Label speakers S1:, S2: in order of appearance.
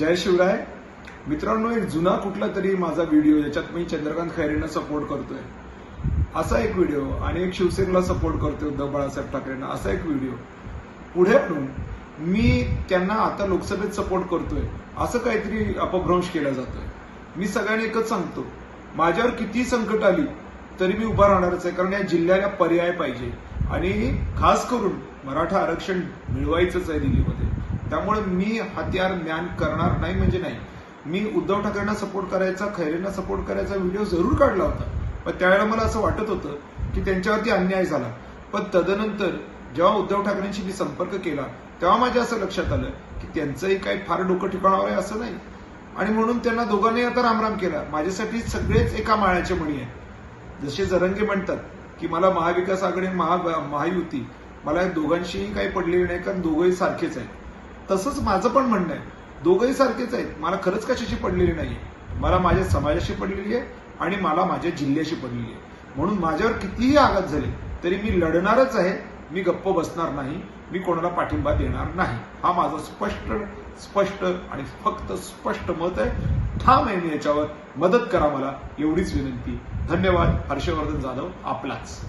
S1: जय शिवराय. मित्रांनो एक जुना कुठला तरी माझा व्हिडिओ याच्यात मी चंद्रकांत खैरेंना सपोर्ट करतोय. असा एक व्हिडिओ आणि एक शिवसेनेला सपोर्ट करतोय उद्धव बाळासाहेब ठाकरेंना. असा एक व्हिडिओ पुढे आणून मी त्यांना आता लोकसभेत सपोर्ट करतोय. असं काहीतरी अपभ्रंश केला जातोय. मी सगळ्यांनी एकच सांगतो. माझ्यावर किती संकट आली तरी मी उभा राहणारच आहे. कारण या जिल्ह्याला पर्याय पाहिजे. आणि खास करून मराठा आरक्षण मिळवायचंच आहे दिल्लीमध्ये. त्यामुळे मी हत्यार म्यान करणार नाही म्हणजे नाही. मी उद्धव ठाकरेंना सपोर्ट करायचा खैरेंना सपोर्ट करायचा व्हिडिओ जरूर काढला होता. पण त्यावेळेला मला असं वाटत होतं की त्यांच्यावरती अन्याय झाला. पण तदनंतर जेव्हा उद्धव ठाकरेंशी मी संपर्क केला तेव्हा माझ्या असं लक्षात आलं की त्यांचंही काही फार डोकं ठिकाणावर आहे असं नाही. आणि म्हणून त्यांना दोघांनी आता रामराम केला. माझ्यासाठी सगळेच एका माळ्याचे म्हणी आहेत. जसे जरंगे म्हणतात की मला महाविकास आघाडी महा महायुती मला या दोघांशीही काही पडलेली नाही कारण दोघंही सारखेच आहेत. तसंच माझं पण म्हणणं आहे. दोघंही सारखेच आहेत. मला खरंच कशाशी पडलेली नाही मला माझ्या समाजाशी पडलेली आहे आणि मला माझ्या जिल्ह्याशी पडलेली आहे. म्हणून माझ्यावर कितीही आघात झाले तरी मी लढणारच आहे. मी गप्प बसणार नाही. मी कोणाला पाठिंबा देणार नाही. हा माझा स्पष्ट स्पष्ट आणि फक्त स्पष्ट मत आहे. ठाम आहे मी याच्यावर. मदत करा मला एवढीच विनंती. धन्यवाद. हर्षवर्धन जाधव आपलाच.